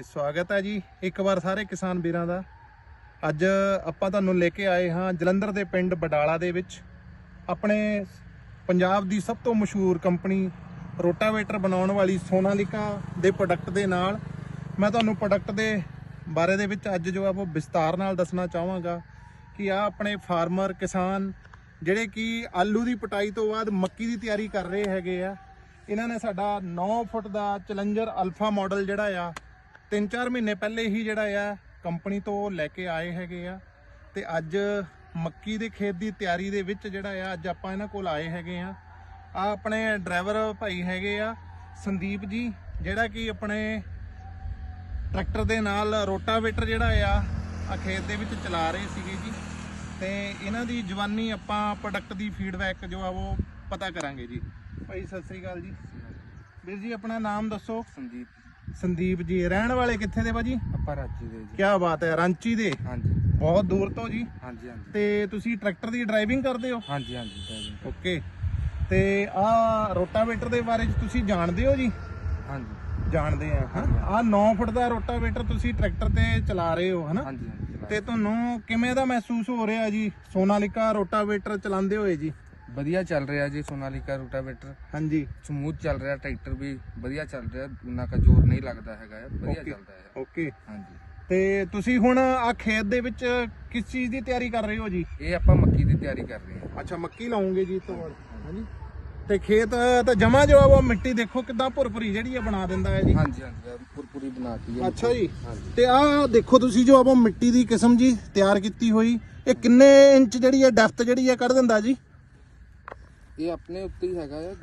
ਜੀ ਸਵਾਗਤ ਹੈ ਜੀ। ਇੱਕ ਵਾਰ ਸਾਰੇ ਕਿਸਾਨ ਵੀਰਾਂ ਦਾ। ਅੱਜ ਆਪਾਂ ਤੁਹਾਨੂੰ ਲੈ ਕੇ ਆਏ ਹਾਂ ਜਲੰਧਰ ਦੇ ਪਿੰਡ ਬਡਾਲਾ ਦੇ ਵਿੱਚ। ਆਪਣੇ ਪੰਜਾਬ ਦੀ ਸਭ ਤੋਂ ਮਸ਼ਹੂਰ ਕੰਪਨੀ ਰੋਟਾਵੇਟਰ ਬਣਾਉਣ ਵਾਲੀ ਸੋਨਾਲਿਕਾ ਦੇ ਪ੍ਰੋਡਕਟ ਦੇ ਨਾਲ ਮੈਂ ਤੁਹਾਨੂੰ ਪ੍ਰੋਡਕਟ ਦੇ ਬਾਰੇ ਦੇ ਵਿੱਚ ਅੱਜ ਜੋ ਆ ਉਹ ਵਿਸਤਾਰ ਨਾਲ ਦੱਸਣਾ ਚਾਹਾਂਗਾ ਕਿ ਆ ਆਪਣੇ ਫਾਰਮਰ ਕਿਸਾਨ ਜਿਹੜੇ ਕਿ ਆਲੂ ਦੀ ਪਟਾਈ ਤੋਂ ਬਾਅਦ ਮੱਕੀ ਦੀ ਤਿਆਰੀ ਕਰ ਰਹੇ ਹੈਗੇ ਆ। ਇਹਨਾਂ ਨੇ ਸਾਡਾ 9 ਫੁੱਟ ਦਾ ਚੈਲੰਜਰ ਅਲਫਾ ਮਾਡਲ ਜਿਹੜਾ ਆ 3-4 ਮਹੀਨੇ ਪਹਿਲੇ ਹੀ ਜਿਹੜਾ ਆ, ਕੰਪਨੀ ਤੋਂ ਲੈ ਕੇ ਆਏ ਹੈਗੇ ਆ। ਤੇ ਅੱਜ ਮੱਕੀ ਦੇ ਖੇਤ ਦੀ ਤਿਆਰੀ ਦੇ ਵਿੱਚ ਜਿਹੜਾ ਆ, ਅੱਜ ਆਪਾਂ ਇਹਨਾਂ ਕੋਲ ਆਏ ਹੈਗੇ ਆ। ਆ ਆਪਣੇ ਡਰਾਈਵਰ ਭਾਈ ਹੈਗੇ ਆ, ਸੰਦੀਪ ਜੀ, ਜਿਹੜਾ ਕਿ ਆਪਣੇ ਟਰੈਕਟਰ ਦੇ ਨਾਲ ਰੋਟਾਵੇਟਰ ਜਿਹੜਾ ਆ ਆ ਖੇਤ ਦੇ ਵਿੱਚ ਚਲਾ ਰਹੇ ਸੀਗੇ ਜੀ। ਤੇ ਇਹਨਾਂ ਦੀ ਜਵਾਨੀ ਆਪਾਂ ਪ੍ਰੋਡਕਟ ਦੀ ਫੀਡਬੈਕ ਜੋ ਆ, ਉਹ ਪਤਾ ਕਰਾਂਗੇ ਜੀ। ਭਾਈ, ਸਤਿ ਸ੍ਰੀ ਅਕਾਲ ਜੀ। ਵੀਰ ਜੀ, ਆਪਣਾ ਨਾਮ ਦੱਸੋ। ਸੰਦੀਪ ਸੰਦੀਪ ਜੀ ਰਹਿਣ ਵਾਲੇ ਕਿੱਥੇ ਦੇ ਭਾਜੀ? ਆਪਾਂ ਰਾਜੀ ਦੇ ਜੀ। ਕੀ ਬਾਤ ਹੈ ਰਾਂਚੀ ਦੇ? ਹਾਂਜੀ। ਬਹੁਤ ਦੂਰ ਤੋਂ ਜੀ। ਹਾਂਜੀ ਹਾਂਜੀ। ਤੇ ਤੁਸੀਂ ਟਰੈਕਟਰ ਦੀ ਡਰਾਈਵਿੰਗ ਕਰਦੇ ਹੋ? ਹਾਂਜੀ ਹਾਂਜੀ ਓਕੇ। ਤੇ ਆ ਰੋਟਾਵੇਟਰ ਦੇ ਬਾਰੇ ਚ ਤੁਸੀਂ ਜਾਣਦੇ ਹੋ ਜੀ? ਹਾਂਜੀ। ਜਾਣਦੇ ਆ ਆ 9 ਫੁੱਟ ਦਾ ਰੋਟਾਵੇਟਰ ਤੁਸੀਂ ਟਰੈਕਟਰ ਤੇ ਚਲਾ ਰਹੇ ਹੋ ਹਨਾ? ਹਾਂਜੀ ਹਾਂਜੀ ਚਲਾ- ਤੇ ਤੁਹਾਨੂੰ ਕਿਵੇਂ ਦਾ ਮਹਿਸੂਸ ਹੋ ਰਿਹਾ ਜੀ? ਸੋਨਾਲਿਕਾ ਰੋਟਾਵੇਟਰ ਚਲਾਉਂਦੇ ਹੋਏ ਜੀ? ਵਧੀਆ ਚੱਲ ਰਿਹਾ ਜੀ ਸੋਨਾਲੀਕਾ ਰੂਟਾਵੇਟਰ। ਹਾਂਜੀ। ਸਮੂਥ ਚੱਲ ਰਿਹਾ ਟਰੈਕਟਰ ਵੀ ਵਧੀਆ ਚੱਲ ਰਿਹਾ ਉਨਾ ਕਾ ਜ਼ੋਰ ਨਹੀਂ ਲੱਗਦਾ ਹੈਗਾ ਹੈ, ਵਧੀਆ Okay. ਚੱਲਦਾ ਹੈ। ਓਕੇ ਹਾਂਜੀ। ਤੇ ਤੁਸੀਂ ਹੁਣ ਆ ਖੇਤ ਦੇ ਵਿੱਚ ਕਿਸ ਚੀਜ਼ ਦੀ ਤਿਆਰੀ ਕਰ ਰਹੇ ਹੋ ਜੀ? ਇਹ ਆਪਾਂ ਮੱਕੀ ਦੀ ਤਿਆਰੀ ਕਰ ਰਹੇ ਹਾਂ। ਅੱਛਾ ਮੱਕੀ ਲਾਉਂਗੇ ਜੀ ਤੋਂ ਹਾਂਜੀ। ਤੇ ਖੇਤ ਤਾਂ ਜਮਾ ਜੋ ਆ ਉਹ ਮਿੱਟੀ ਦੇਖੋ ਕਿਦਾਂ ਭੁਰਭੁਰੀ ਜਿਹੜੀ ਆ ਬਣਾ ਦਿੰਦਾ ਹੈ ਜੀ। ਹਾਂਜੀ ਹਾਂਜੀ ਪੂਰੀ ਬਣਾਤੀ ਹੈ ਅੱਛਾ ਜੀ। ਹਾਂਜੀ। ਤੇ ਆ ਦੇਖੋ ਤੁਸੀਂ ਜੋ ਆਪਾਂ ਮਿੱਟੀ ਦੀ ਕਿਸਮ ਜੀ ਤਿਆਰ ਕੀਤੀ ਹੋਈ ਇਹ ਕਿੰਨੇ ਇੰਚ ਜਿਹੜੀ ਹੈ ਡੈਪਥ ਜਿਹੜੀ ਹੈ ਕੱਢ ਦਿੰਦਾ ਜੀ? ਇਹ ਆਪਣੇ ਉੱਤੇ ਹੀ ਹੈਗਾ ਹੈ